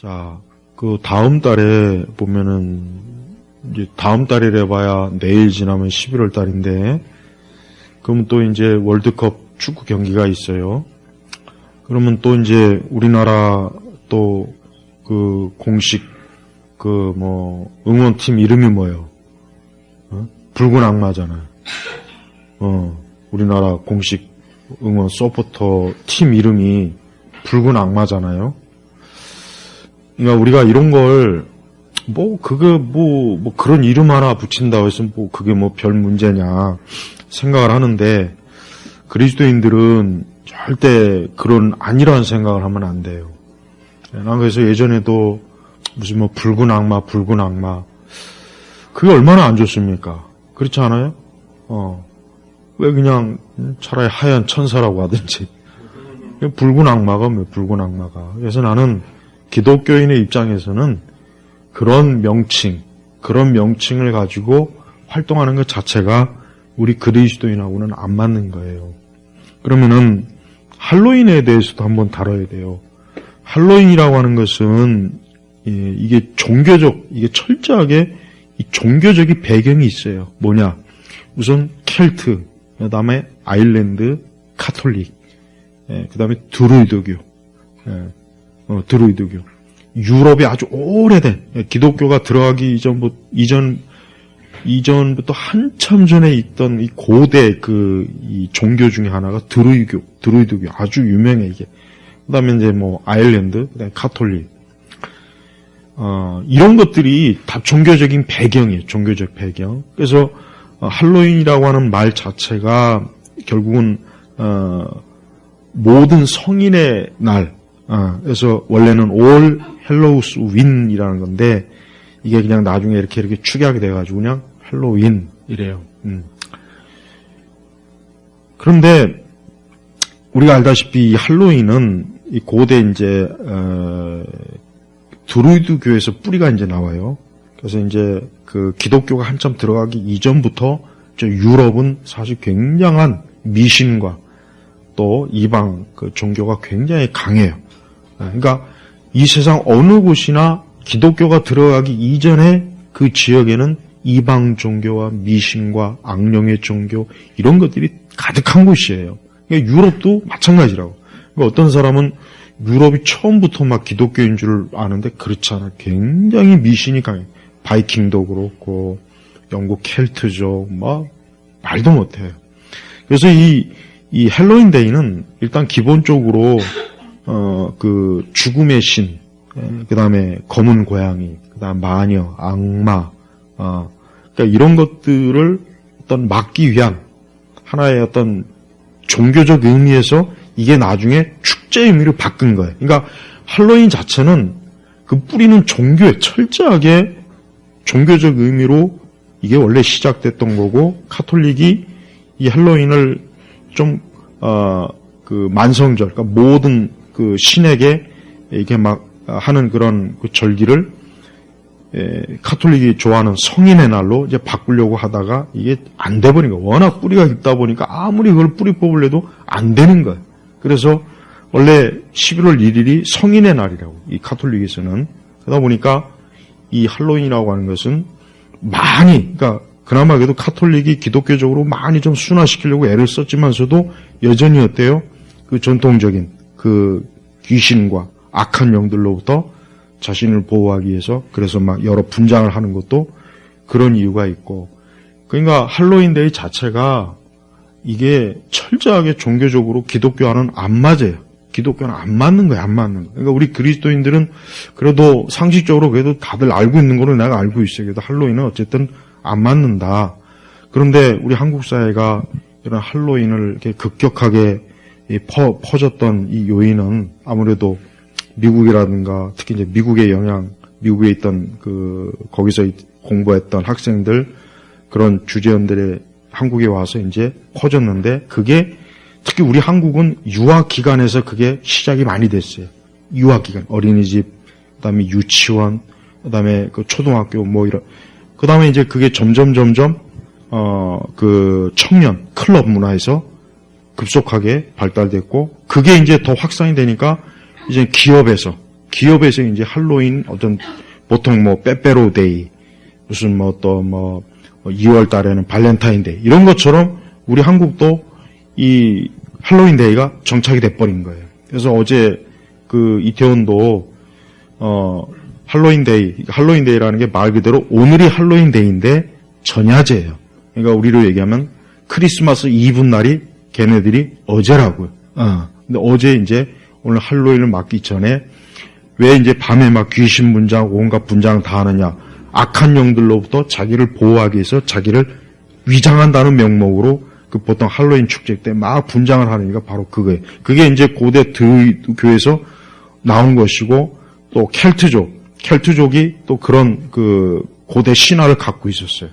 자, 그 다음 달에 보면은 이제 다음 달이래 봐야 내일 지나면 11월 달인데 그러면 또 이제 월드컵 축구 경기가 있어요. 그러면 또 이제 우리나라 또 그 공식 그 뭐 응원팀 이름이 뭐예요? 어? 붉은 악마잖아요. 어, 우리나라 공식 응원 서포터 팀 이름이 붉은 악마잖아요. 그러니까 우리가 이런 걸, 뭐, 그게 뭐, 뭐 그런 이름 하나 붙인다고 해서 뭐 그게 뭐 별 문제냐 생각을 하는데, 그리스도인들은 절대 그런 아니라는 생각을 하면 안 돼요. 난 그래서 예전에도 무슨 뭐 붉은 악마, 붉은 악마. 그게 얼마나 안 좋습니까? 그렇지 않아요? 어. 왜 그냥 차라리 하얀 천사라고 하든지. 붉은 악마가 뭐 붉은 악마가. 그래서 나는 기독교인의 입장에서는 그런 명칭, 그런 명칭을 가지고 활동하는 것 자체가 우리 그리스도인하고는 안 맞는 거예요. 그러면은 할로윈에 대해서도 한번 다뤄야 돼요. 할로윈이라고 하는 것은 예, 이게 종교적, 이게 철저하게 이 종교적인 배경이 있어요. 뭐냐? 우선 켈트, 그 다음에 아일랜드 카톨릭, 그 다음에 드루이드교, 예, 어, 드루이드교. 유럽이 아주 오래된 예, 기독교가 들어가기 이전부터 이전 이전부터 한참 전에 있던 이 고대 그 이 종교 중에 하나가 드루이교, 드루이드교 아주 유명해 이게. 그다음에 이제 뭐 아일랜드, 그다음에 카톨릭. 어, 이런 것들이 다 종교적인 배경이에요. 종교적 배경. 그래서 어, 할로윈이라고 하는 말 자체가 결국은 어, 모든 성인의 날. 어, 그래서 원래는 All Hallows Win이라는 건데 이게 그냥 나중에 이렇게 이렇게 축약이 돼가지고 그냥 할로윈 이래요. 음. 그런데 우리가 알다시피 이 할로윈은 이 고대 이제 어, 드루이드 교에서 뿌리가 이제 나와요. 그래서 이제 그 기독교가 한참 들어가기 이전부터 저 유럽은 사실 굉장한 미신과 또 이방 그 종교가 굉장히 강해요. 그러니까 이 세상 어느 곳이나 기독교가 들어가기 이전에 그 지역에는 이방 종교와 미신과 악령의 종교 이런 것들이 가득한 곳이에요. 그러니까 유럽도 마찬가지라고. 그러니까 어떤 사람은 유럽이 처음부터 막 기독교인 줄 아는데 그렇잖아. 굉장히 미신이 강해. 바이킹도 그렇고 영국 켈트족 막 말도 못해요. 그래서 이, 이 헬로윈 데이는 일단 기본적으로 어, 그 죽음의 신, 그 다음에 검은 고양이, 그 다음 마녀, 악마, 어, 그러니까 이런 것들을 어떤 막기 위한 하나의 어떤 종교적 의미에서 이게 나중에 축제 의미로 바꾼 거예요. 그러니까 할로윈 자체는 그 뿌리는 종교에 철저하게 종교적 의미로 이게 원래 시작됐던 거고 카톨릭이 이 할로윈을 좀어그 만성절, 그러니까 모든 그 신에게 이게 막 하는 그런 그 절기를 에, 카톨릭이 좋아하는 성인의 날로 이제 바꾸려고 하다가 이게 안 돼버린 거예요. 워낙 뿌리가 깊다 보니까 아무리 그걸 뿌리 뽑으려도 안 되는 거예요. 그래서 원래 11월 1일이 성인의 날이라고 이 카톨릭에서는 그러다 보니까 이 할로윈이라고 하는 것은 많이 그러니까 그나마 그래도 카톨릭이 기독교적으로 많이 좀 순화시키려고 애를 썼지만서도 여전히 어때요? 그 전통적인 그 귀신과 악한 영들로부터 자신을 보호하기 위해서 그래서 막 여러 분장을 하는 것도 그런 이유가 있고 그러니까 할로윈 데이 자체가 이게 철저하게 종교적으로 기독교와는 안 맞아요. 기독교는 안 맞는 거예요, 안 맞는 거. 그러니까 우리 그리스도인들은 그래도 상식적으로 그래도 다들 알고 있는 거로 내가 알고 있어요. 그래도 할로윈은 어쨌든 안 맞는다. 그런데 우리 한국 사회가 이런 할로윈을 이렇게 급격하게 퍼, 퍼졌던 이 요인은 아무래도 미국이라든가 특히 이제 미국의 영향, 미국에 있던 그 거기서 공부했던 학생들 그런 주재원들의 한국에 와서 이제 퍼졌는데 그게 특히 우리 한국은 유학 기관에서 그게 시작이 많이 됐어요. 유학 기관, 어린이집, 그다음에 유치원, 그다음에 그 초등학교 뭐 이런 그다음에 이제 그게 점점 점점 어 그 청년 클럽 문화에서 급속하게 발달됐고 그게 이제 더 확산이 되니까 이제 기업에서 기업에서 이제 할로윈 어떤 보통 뭐 빼빼로데이 무슨 뭐또뭐 2월 달에는 발렌타인데이 이런 것처럼 우리 한국도 이 할로윈데이가 정착이 돼버린 거예요. 그래서 어제 그 이태원도 어 할로윈데이 할로윈데이라는 게 말 그대로 오늘이 할로윈데이인데 전야제예요. 그러니까 우리로 얘기하면 크리스마스 이브 날이 걔네들이 어제라고요. 어. 근데 어제 이제 오늘 할로윈을 맞기 전에 왜 이제 밤에 막 귀신 분장, 온갖 분장 다 하느냐. 악한 영들로부터 자기를 보호하기 위해서 자기를 위장한다는 명목으로 그 보통 할로윈 축제 때 막 분장을 이유가 바로 그거예요. 그게 이제 고대 드교에서 나온 것이고 또 켈트족, 켈트족이 또 그런 그 고대 신화를 갖고 있었어요.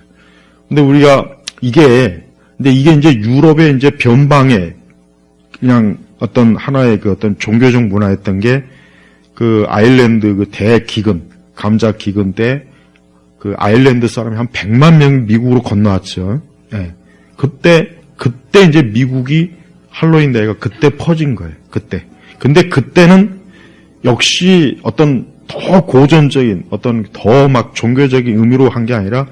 근데 우리가 이게 근데 이게 이제 유럽의 이제 변방에 그냥 어떤 하나의 그 어떤 종교적 문화였던 게 그 아일랜드 그 대기근 감자 기근 때 그 아일랜드 사람이 한 100만 명 미국으로 건너왔죠. 예. 그때 그때 이제 미국이 할로윈 데이가 그때 퍼진 거예요. 그때. 근데 그때는 역시 어떤 더 고전적인 어떤 더 막 종교적인 의미로 한 게 아니라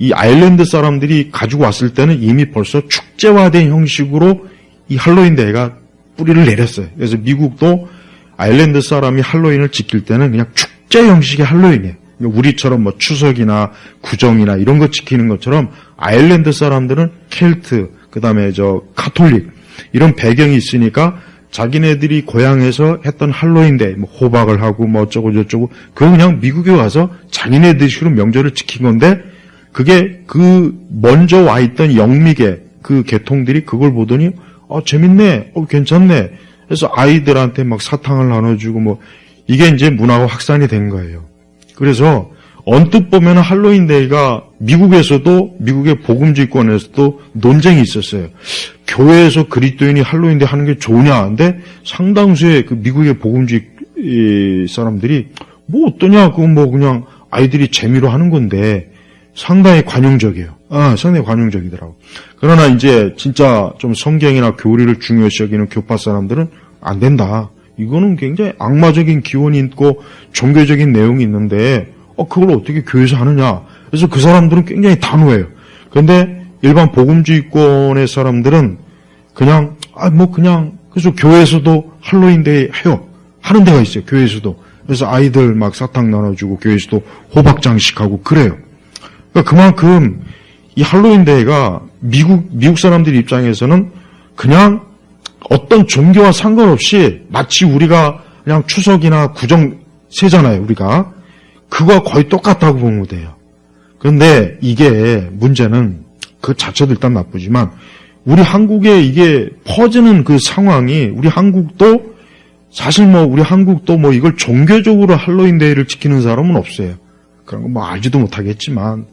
이 아일랜드 사람들이 가지고 왔을 때는 이미 벌써 축제화된 형식으로 이 할로윈 데이가 뿌리를 내렸어요. 그래서 미국도 아일랜드 사람이 할로윈을 지킬 때는 그냥 축제 형식의 할로윈이에요. 우리처럼 뭐 추석이나 구정이나 이런 거 지키는 것처럼 아일랜드 사람들은 켈트, 그 다음에 저 카톨릭 이런 배경이 있으니까 자기네들이 고향에서 했던 할로윈데이, 뭐 호박을 하고 뭐 어쩌고 저쩌고 그거 그냥 미국에 와서 자기네들식으로 명절을 지킨 건데 그게 그 먼저 와 있던 영미계 그 계통들이 그걸 보더니 어 재밌네, 어 괜찮네. 그래서 아이들한테 막 사탕을 나눠주고 뭐 이게 이제 문화가 확산이 된 거예요. 그래서 언뜻 보면 할로윈 데이가 미국에서도 미국의 복음주의권에서도 논쟁이 있었어요. 교회에서 그리스도인이 할로윈 데이 하는 게 좋으냐? 근데 상당수의 그 미국의 복음주의 사람들이 뭐 어떠냐? 그건 뭐 그냥 아이들이 재미로 하는 건데 상당히 관용적이에요. 아, 상당히 관용적이더라고. 그러나 이제 진짜 좀 성경이나 교리를 중요시 여기는 교파 사람들은 안 된다. 이거는 굉장히 악마적인 기원이 있고 종교적인 내용이 있는데 어 그걸 어떻게 교회에서 하느냐. 그래서 그 사람들은 굉장히 단호해요. 그런데 일반 복음주의권의 사람들은 그냥 아 뭐 그냥 그래서 교회에서도 할로윈데이 해요. 하는 데가 있어요. 교회에서도. 그래서 아이들 막 사탕 나눠주고 교회에서도 호박 장식하고 그래요. 그러니까 그만큼 이 할로윈 데이가 미국 미국 사람들 입장에서는 그냥 어떤 종교와 상관없이 마치 우리가 그냥 추석이나 구정 세잖아요, 우리가. 그거와 거의 똑같다고 보면 돼요. 그런데 이게 문제는 그 자체도 일단 나쁘지만 우리 한국에 이게 퍼지는 그 상황이 우리 한국도 사실 뭐 우리 한국도 뭐 이걸 종교적으로 할로윈 데이를 지키는 사람은 없어요. 그런 거 뭐 알지도 못하겠지만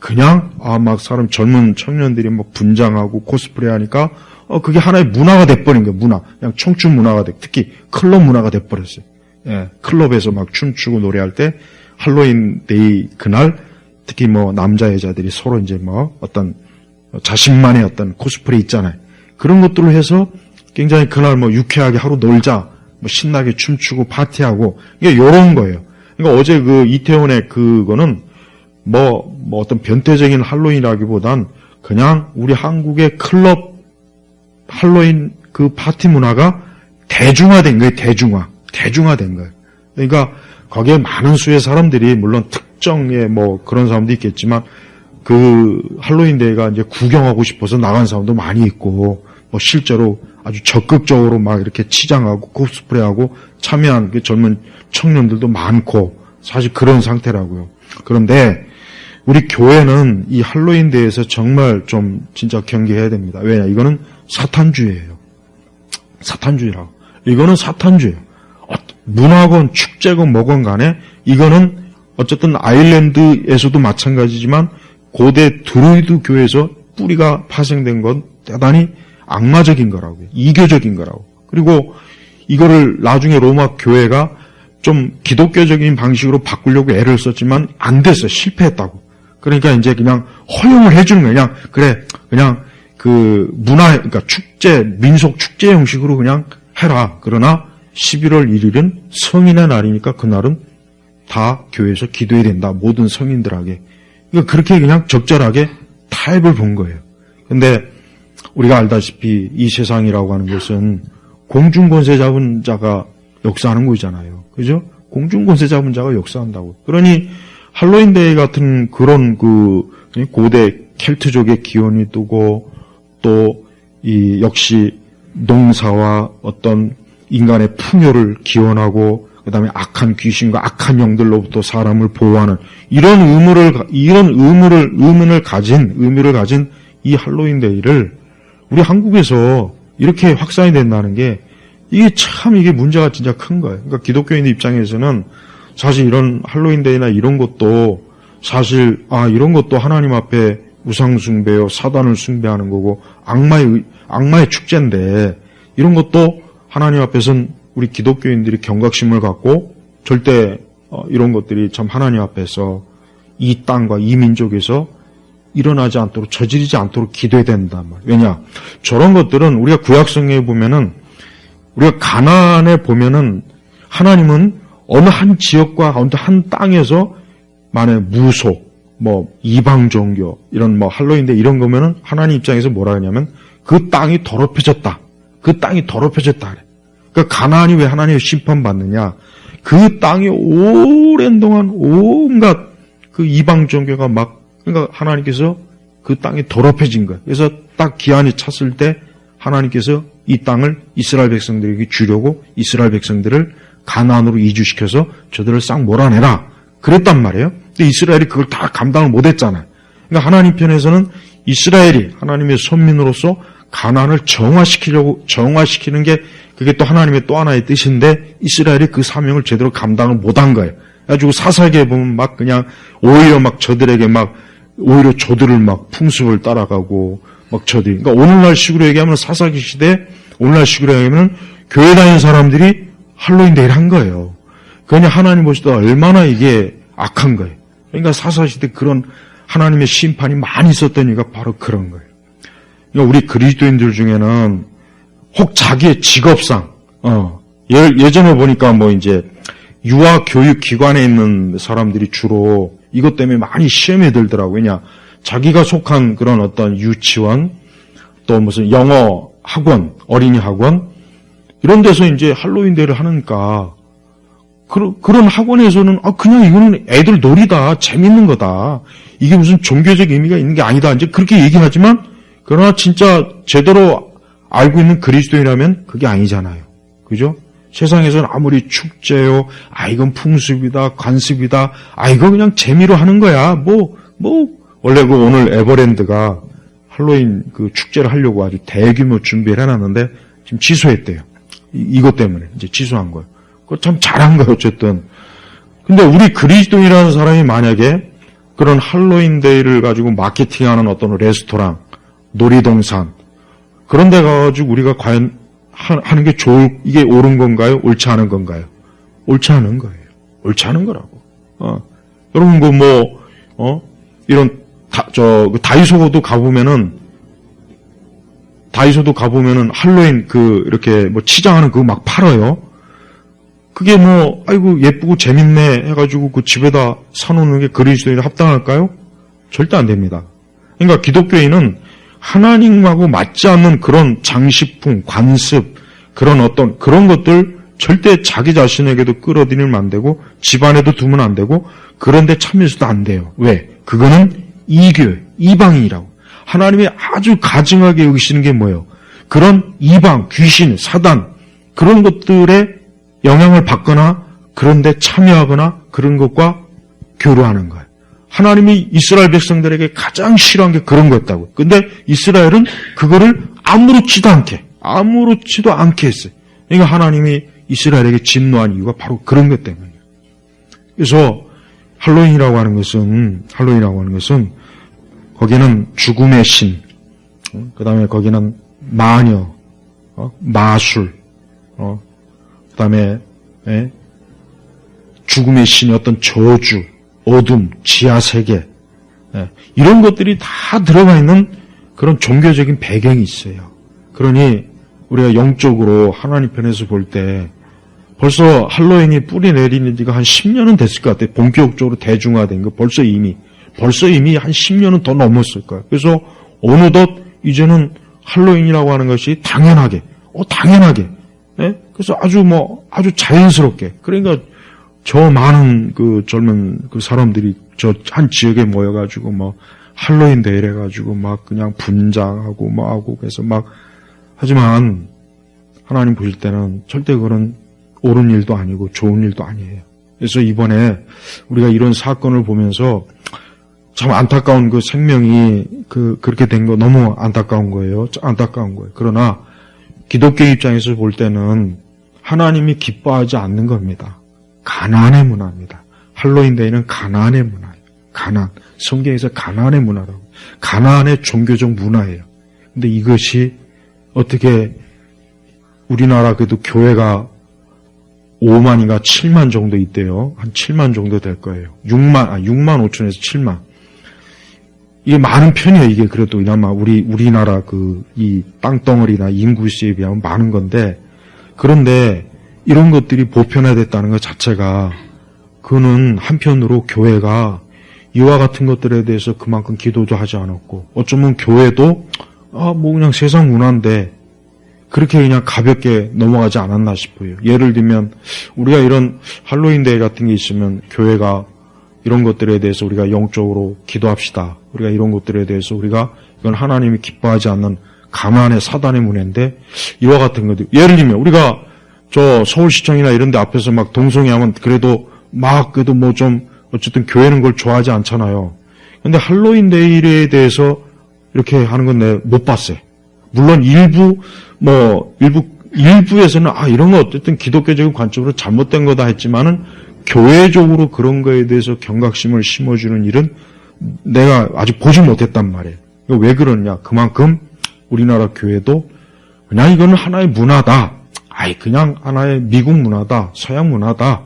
그냥 아 막 사람 젊은 청년들이 막 분장하고 코스프레 하니까 어 그게 하나의 문화가 돼버린 거예요. 문화. 그냥 청춘 문화가 돼. 특히 클럽 문화가 돼버렸어요. 예, 클럽에서 막 춤추고 노래할 때 할로윈 데이 그날 특히 뭐 남자 여자들이 서로 이제 뭐 어떤 자신만의 어떤 코스프레 있잖아요. 그런 것들을 해서 굉장히 그날 뭐 유쾌하게 하루 놀자, 뭐 신나게 춤추고 파티하고 이게 요런 거예요. 그러니까 어제 그 이태원의 그거는 뭐, 뭐 어떤 변태적인 할로윈이라기보단 그냥 우리 한국의 클럽 할로윈 그 파티 문화가 대중화된 거예요. 대중화. 대중화된 거예요. 그러니까 거기에 많은 수의 사람들이 물론 특정의 뭐 그런 사람도 있겠지만 그 할로윈 데이가 이제 구경하고 싶어서 나간 사람도 많이 있고 뭐 실제로 아주 적극적으로 막 이렇게 치장하고 코스프레하고 참여한 그 젊은 청년들도 많고 사실 그런 상태라고요. 그런데 우리 교회는 이 할로윈 데이에서 정말 좀 진짜 경계해야 됩니다. 왜냐? 이거는 사탄주의예요. 사탄주의라고. 이거는 사탄주의예요. 어, 문화건 축제건 뭐건 간에 이거는 어쨌든 아일랜드에서도 마찬가지지만 고대 드루이드 교회에서 뿌리가 파생된 건 대단히 악마적인 거라고요. 이교적인 거라고. 그리고 이거를 나중에 로마 교회가 좀 기독교적인 방식으로 바꾸려고 애를 썼지만 안 됐어요. 실패했다고. 그러니까 이제 그냥 허용을 해주는 거예요. 그냥 그래 그냥 그 문화 그러니까 축제 민속 축제 형식으로 그냥 해라. 그러나 11월 1일은 성인의 날이니까 그날은 다 교회에서 기도해야 된다. 모든 성인들에게. 그러니까 그렇게 그냥 적절하게 타협을 본 거예요. 근데 우리가 알다시피 이 세상이라고 하는 것은 공중 권세 잡은 자가 역사하는 곳이잖아요. 그죠? 공중 권세 잡은 자가 역사한다고. 그러니 할로윈 데이 같은 그런 그 고대 켈트족의 기원이 뜨고 또 이 역시 농사와 어떤 인간의 풍요를 기원하고 그다음에 악한 귀신과 악한 영들로부터 사람을 보호하는 이런 의무를 가- 이런 의무를 의문을 가진 의미를 가진 이 할로윈 데이를 우리 한국에서 이렇게 확산이 된다는 게 이게 참 이게 문제가 진짜 큰 거예요. 그러니까 기독교인들 입장에서는 사실 이런 할로윈데이나 이런 것도 사실 아 이런 것도 하나님 앞에 우상 숭배요 사단을 숭배하는 거고 악마의 의- 악마의 축제인데 이런 것도 하나님 앞에선 우리 기독교인들이 경각심을 갖고 절대 어, 이런 것들이 참 하나님 앞에서 이 땅과 이 민족에서 일어나지 않도록 저지르지 않도록 기도해야 된단 말이에요. 왜냐 저런 것들은 우리가 구약성경에 보면은 우리가 가나안에 보면은 하나님은 어느 한 지역과 어느 한 땅에서 만약 무속, 뭐 이방 종교 이런 뭐 할로윈데 이런 거면은 하나님 입장에서 뭐라 하냐면 그 땅이 더럽혀졌다. 그 땅이 더럽혀졌다. 그래. 그러니까 가나안이 왜 하나님의 심판 받느냐? 그 땅이 오랜 동안 온갖 그 이방 종교가 막 그러니까 하나님께서 그 땅이 더럽혀진 거예요. 그래서 딱 기한이 찼을 때 하나님께서 이 땅을 이스라엘 백성들에게 주려고 이스라엘 백성들을 가나안으로 이주시켜서 저들을 싹 몰아내라. 그랬단 말이에요. 근데 이스라엘이 그걸 다 감당을 못했잖아요. 그러니까 하나님 편에서는 이스라엘이 하나님의 선민으로서 가나안을 정화시키려고 정화시키는 게 그게 또 하나님의 또 하나의 뜻인데 이스라엘이 그 사명을 제대로 감당을 못한 거예요. 그래가지고 사사기에 보면 막 그냥 오히려 막 저들에게 막 오히려 저들을 막 풍습을 따라가고 막 저들이 그러니까 오늘날 식으로 얘기하면 사사기 시대 오늘날 식으로 얘기하면 교회 다니는 사람들이 할로윈 데이를 한 거예요. 그냥 하나님 보시다 얼마나 이게 악한 거예요. 그러니까 사사시대 그런 하나님의 심판이 많이 있었던 이유가 바로 그런 거예요. 그러니까 우리 그리스도인들 중에는 혹 자기의 직업상, 어, 예, 예전에 보니까 뭐 이제 유아 교육 기관에 있는 사람들이 주로 이것 때문에 많이 시험에 들더라고요. 왜냐, 자기가 속한 그런 어떤 유치원, 또 무슨 영어 학원, 어린이 학원, 이런 데서 이제 할로윈데이를 하니까, 그런, 그런 학원에서는, 아, 그냥 이거는 애들 놀이다, 재밌는 거다. 이게 무슨 종교적 의미가 있는 게 아니다. 이제 그렇게 얘기하지만, 그러나 진짜 제대로 알고 있는 그리스도인이라면 그게 아니잖아요. 그죠? 세상에서는 아무리 축제요, 아, 이건 풍습이다, 관습이다, 아, 이거 그냥 재미로 하는 거야. 뭐, 뭐, 원래 그 오늘 에버랜드가 할로윈 그 축제를 하려고 아주 대규모 준비를 해놨는데 지금 취소했대요. 이, 이것 때문에 이제 취소한 거예요. 그거 참 잘한 거예요, 어쨌든. 근데 우리 그리스도인이라는 사람이 만약에 그런 할로윈 데이를 가지고 마케팅하는 어떤 레스토랑, 놀이동산, 그런 데 가가지고 우리가 과연 하- 하는 게 좋을, 이게 옳은 건가요? 옳지 않은 건가요? 옳지 않은 거예요. 옳지 않은 거라고. 어. 여러분, 그 뭐, 어? 이런, 다, 저, 그 다이소도 가보면은, 다이소도 가보면은 할로윈 그, 이렇게 뭐 치장하는 그거 막 팔아요. 그게 뭐, 아이고, 예쁘고 재밌네 해가지고 그 집에다 사놓는 게 그리스도인에 합당할까요? 절대 안 됩니다. 그러니까 기독교인은 하나님하고 맞지 않는 그런 장식품, 관습, 그런 어떤 그런 것들 절대 자기 자신에게도 끌어들이면 안 되고 집안에도 두면 안 되고 그런데 참여해서도 안 돼요. 왜? 그거는 이교회, 이방인이라고. 하나님이 아주 가증하게 여기시는 게 뭐예요? 그런 이방, 귀신, 사단 그런 것들에 영향을 받거나 그런데 참여하거나 그런 것과 교류하는 거예요. 하나님이 이스라엘 백성들에게 가장 싫어한 게 그런 거였다고. 근데 이스라엘은 그거를 아무렇지도 않게, 아무렇지도 않게 했어요. 그러니까 하나님이 이스라엘에게 진노한 이유가 바로 그런 것 때문이에요. 그래서 할로윈이라고 하는 것은, 할로윈이라고 하는 것은, 거기는 죽음의 신, 그 다음에 거기는 마녀, 어? 마술, 어? 그 다음에, 죽음의 신이 어떤 저주, 어둠, 지하세계, 예, 이런 것들이 다 들어가 있는 그런 종교적인 배경이 있어요. 그러니 우리가 영적으로 하나님 편에서 볼 때 벌써 할로윈이 뿌리 내리는 지가 한 10년은 됐을 것 같아요. 본격적으로 대중화된 거 벌써 이미 벌써 이미 한 10년은 더 넘었을 거예요. 그래서 어느덧 이제는 할로윈이라고 하는 것이 당연하게, 어 당연하게, 예? 그래서 아주 뭐 아주 자연스럽게 그러니까 저 많은 그 젊은 그 사람들이 저 한 지역에 모여가지고 뭐 할로윈 대회를 해가지고 막 그냥 분장하고 뭐 하고 그래서 막 하지만 하나님 보실 때는 절대 그런 옳은 일도 아니고 좋은 일도 아니에요. 그래서 이번에 우리가 이런 사건을 보면서 참 안타까운 그 생명이 그 그렇게 된 거 너무 안타까운 거예요. 안타까운 거예요. 그러나 기독교 입장에서 볼 때는 하나님이 기뻐하지 않는 겁니다. 가난의 문화입니다. 할로윈 데이는 가난의 문화예요. 가난. 성경에서 가난의 문화라고. 가난의 종교적 문화예요. 근데 이것이 어떻게 우리나라 그래도 교회가 5만인가 7만 정도 있대요. 한 7만 정도 될 거예요. 6만, 아, 6만 5천에서 7만. 이게 많은 편이에요. 이게 그래도 이나마 우리, 우리나라 그, 이 땅덩어리나 인구수에 비하면 많은 건데, 그런데 이런 것들이 보편화됐다는 것 자체가, 그는 한편으로 교회가 이와 같은 것들에 대해서 그만큼 기도도 하지 않았고, 어쩌면 교회도, 아, 뭐 그냥 세상 문화인데, 그렇게 그냥 가볍게 넘어가지 않았나 싶어요. 예를 들면 우리가 이런 할로윈 데이 같은 게 있으면 교회가 이런 것들에 대해서 우리가 영적으로 기도합시다. 우리가 이런 것들에 대해서 우리가 이건 하나님이 기뻐하지 않는 가난의 사단의 문화인데 이와 같은 것들. 예를 들면 우리가 저 서울시청이나 이런 데 앞에서 막 동성애하면 그래도 막 그래도 뭐 좀 어쨌든 교회는 그걸 좋아하지 않잖아요. 근데 할로윈 데이에 대해서 이렇게 하는 건 내가 못 봤어요. 물론 일부 뭐 일부 일부에서는 아 이런 거 어쨌든 기독교적인 관점으로 잘못된 거다 했지만은 교회적으로 그런 거에 대해서 경각심을 심어주는 일은 내가 아직 보지 못했단 말이에요. 왜 그러냐? 그만큼 우리나라 교회도 그냥 이거는 하나의 문화다. 아이 그냥 하나의 미국 문화다, 서양 문화다.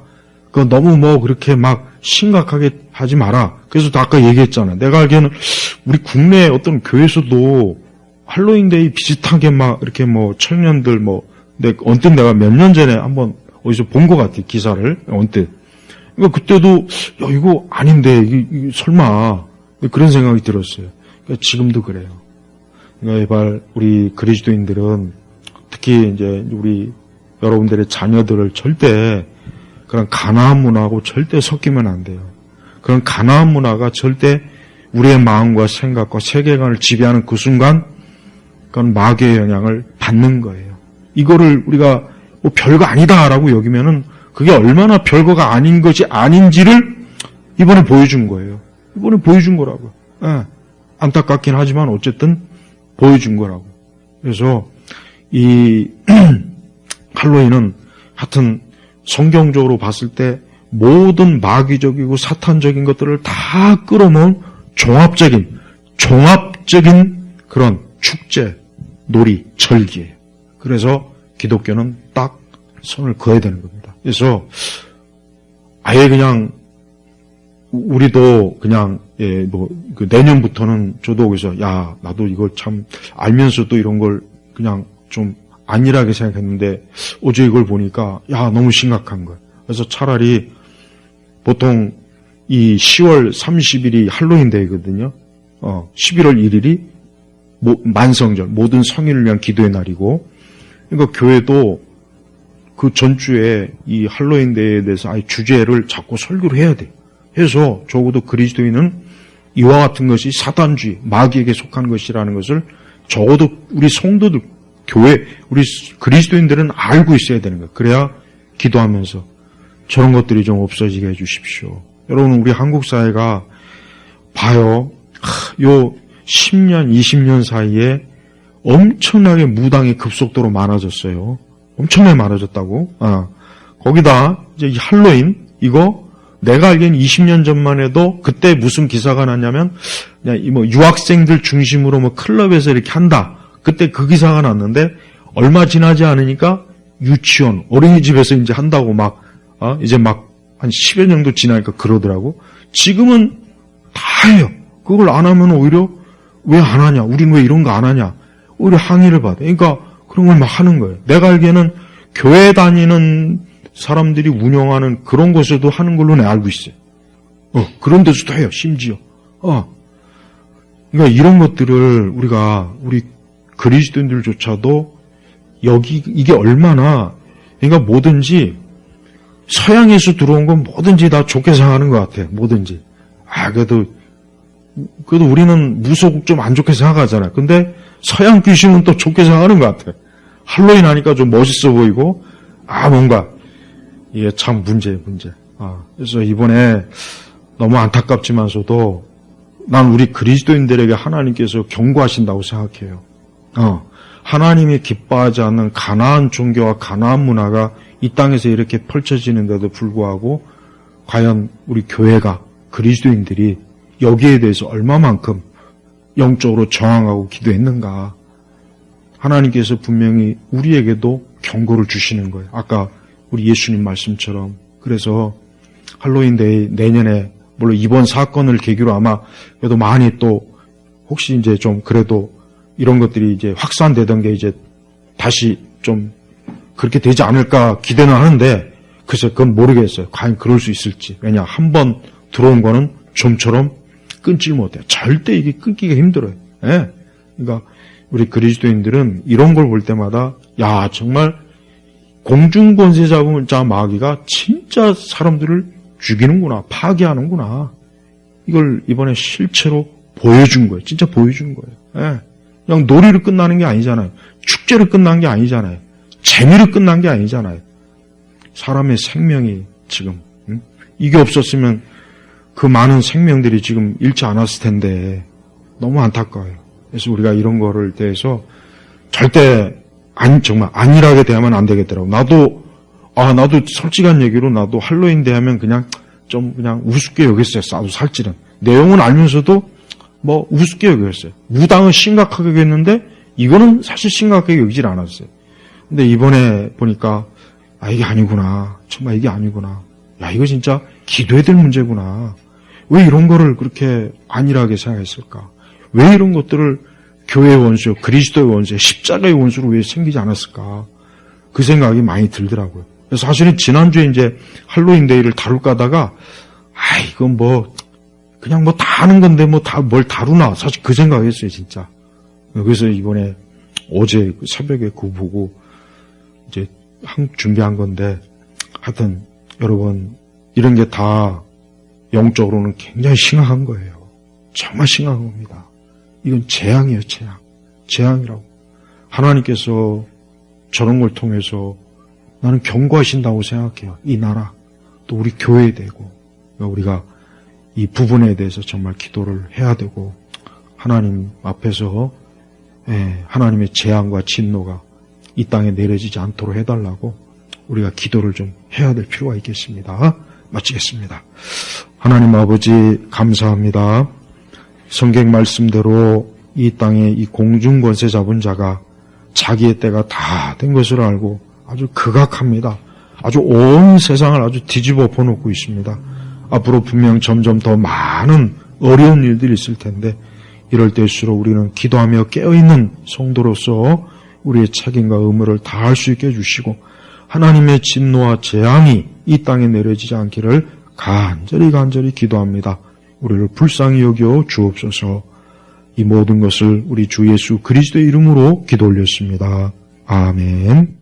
그 너무 뭐 그렇게 막 심각하게 하지 마라. 그래서 아까 얘기했잖아. 내가 알기에는 우리 국내 어떤 교회에서도 할로윈데이 비슷하게 막 이렇게 뭐 청년들 뭐내 언뜻 내가 몇 년 전에 한번 어디서 본 것 같아 기사를 언뜻. 그러니까 그때도 야 이거 아닌데 이게, 이게 설마 그런 생각이 들었어요. 그러니까 지금도 그래요. 그러니까 이발 우리 그리스도인들은 특히 이제 우리 여러분들의 자녀들을 절대 그런 가나안 문화하고 절대 섞이면 안 돼요. 그런 가나안 문화가 절대 우리의 마음과 생각과 세계관을 지배하는 그 순간 그건 마귀의 영향을 받는 거예요. 이거를 우리가 뭐 별거 아니다라고 여기면은 그게 얼마나 별거가 아닌 것이 아닌지를 이번에 보여준 거예요. 이번에 보여준 거라고. 예. 안타깝긴 하지만 어쨌든 보여준 거라고. 그래서 이 할로윈은 하여튼 성경적으로 봤을 때 모든 마귀적이고 사탄적인 것들을 다 끌어모은 종합적인 종합적인 그런 축제, 놀이, 절기예요. 그래서 기독교는 딱 선을 그어야 되는 겁니다. 그래서 아예 그냥 우리도 그냥 예 뭐 그 내년부터는 저도 그래서 야 나도 이걸 참 알면서도 이런 걸 그냥 좀 안일하게 생각했는데 어제 이걸 보니까 야 너무 심각한 거야. 그래서 차라리 보통 이 10월 30일이 할로윈 데이거든요. 어 11월 1일이 만성절 모든 성인을 위한 기도의 날이고 그러니까 교회도 그 전주에 이 할로윈 데이에 대해서 아예 주제를 자꾸 설교를 해야 돼. 해서 적어도 그리스도인은 이와 같은 것이 사단주의, 마귀에게 속한 것이라는 것을 적어도 우리 성도들, 교회, 우리 그리스도인들은 알고 있어야 되는 거예요. 그래야 기도하면서 저런 것들이 좀 없어지게 해주십시오. 여러분, 우리 한국 사회가 봐요. 요 10년, 20년 사이에 엄청나게 무당이 급속도로 많아졌어요. 엄청나게 많아졌다고. 아, 거기다 이제 이 할로윈 이거 내가 알기엔 20년 전만 해도 그때 무슨 기사가 났냐면 그냥 뭐 유학생들 중심으로 뭐 클럽에서 이렇게 한다. 그때 그 기사가 났는데 얼마 지나지 않으니까 유치원, 어린이집에서 이제 한다고 막 어? 이제 막 한 10여 정도 지나니까 그러더라고. 지금은 다 해요. 그걸 안 하면 오히려 왜 안 하냐? 우린 왜 이런 거 안 하냐? 오히려 항의를 받아. 그러니까 그런 걸 막 하는 거예요. 내가 알기에는 교회 다니는 사람들이 운영하는 그런 곳에도 하는 걸로 내가 알고 있어요. 어, 그런 데서도 해요, 심지어. 어. 그러니까 이런 것들을 우리가, 우리 그리스도인들조차도 여기, 이게 얼마나, 그러니까 뭐든지 서양에서 들어온 건 뭐든지 다 좋게 생각하는 것 같아요. 뭐든지. 아, 그래도, 그래도 우리는 무속 좀안 좋게 생각하잖아요. 근데 서양 귀신은 또 좋게 생각하는 것 같아요. 할로윈 하니까 좀 멋있어 보이고, 아, 뭔가, 이게 참 문제예요, 문제. 아, 그래서 이번에 너무 안타깝지만서도 난 우리 그리스도인들에게 하나님께서 경고하신다고 생각해요. 어, 하나님이 기뻐하지 않는 가나안 종교와 가나안 문화가 이 땅에서 이렇게 펼쳐지는데도 불구하고 과연 우리 교회가 그리스도인들이 여기에 대해서 얼마만큼 영적으로 저항하고 기도했는가. 하나님께서 분명히 우리에게도 경고를 주시는 거예요. 아까 우리 예수님 말씀처럼. 그래서 할로윈 데이 내년에 물론 이번 사건을 계기로 아마 그래도 많이 또 혹시 이제 좀 그래도 이런 것들이 이제 확산되던 게 이제 다시 좀 그렇게 되지 않을까 기대는 하는데 글쎄 그건 모르겠어요. 과연 그럴 수 있을지. 왜냐 한 번 들어온 거는 좀처럼 끊지 못해요. 절대 이게 끊기가 힘들어요. 예. 그러니까 우리 그리스도인들은 이런 걸 볼 때마다 야 정말 공중 권세 잡은 자 마귀가 진짜 사람들을 죽이는구나 파괴하는구나 이걸 이번에 실체로 보여준 거예요. 진짜 보여준 거예요. 예. 그냥 놀이로 끝나는 게 아니잖아요. 축제로 끝난 게 아니잖아요. 재미로 끝난 게 아니잖아요. 사람의 생명이 지금 응? 이게 없었으면 그 많은 생명들이 지금 잃지 않았을 텐데 너무 안타까워요. 그래서 우리가 이런 거를 대해서 절대 안 정말 안일하게 대하면 안 되겠더라고. 나도 아 나도 솔직한 얘기로 나도 할로윈 대하면 그냥 좀 그냥 우습게 여겼어요. 나도 살찌는 내용은 알면서도 뭐 우습게 여겼어요. 무당은 심각하게 여겼는데 이거는 사실 심각하게 여기질 않았어요. 근데 이번에 보니까 아 이게 아니구나. 정말 이게 아니구나. 야 이거 진짜 기도해야 될 문제구나. 왜 이런 거를 그렇게 안일하게 생각했을까? 왜 이런 것들을 교회의 원수, 그리스도의 원수, 십자가의 원수로 왜 생기지 않았을까? 그 생각이 많이 들더라고요. 그래서 사실은 지난주에 이제 할로윈 데이를 다룰까 하다가, 아, 이건 뭐, 그냥 뭐 다 하는 건데 뭐 다 뭘 다루나. 사실 그 생각했어요, 진짜. 그래서 이번에 어제 그 새벽에 그거 보고 이제 한, 준비한 건데, 하여튼, 여러분, 이런 게 다 영적으로는 굉장히 심각한 거예요. 정말 심각한 겁니다. 이건 재앙이에요, 재앙. 재앙이라고. 하나님께서 저런 걸 통해서 나는 경고하신다고 생각해요. 이 나라, 또 우리 교회에 대고, 우리가 이 부분에 대해서 정말 기도를 해야 되고, 하나님 앞에서 예, 하나님의 재앙과 진노가 이 땅에 내려지지 않도록 해달라고 우리가 기도를 좀 해야 될 필요가 있겠습니다. 마치겠습니다. 하나님 아버지 감사합니다. 성경 말씀대로 이 땅에 이 공중 권세 잡은 자가 자기의 때가 다 된 것을 알고 아주 극악합니다. 아주 온 세상을 아주 뒤집어 엎어놓고 있습니다. 앞으로 분명 점점 더 많은 어려운 일들이 있을 텐데 이럴 때일수록 우리는 기도하며 깨어있는 성도로서 우리의 책임과 의무를 다할 수 있게 해주시고 하나님의 진노와 재앙이 이 땅에 내려지지 않기를 간절히 간절히 기도합니다. 우리를 불쌍히 여겨 주옵소서 이 모든 것을 우리 주 예수 그리스도의 이름으로 기도 올렸습니다. 아멘.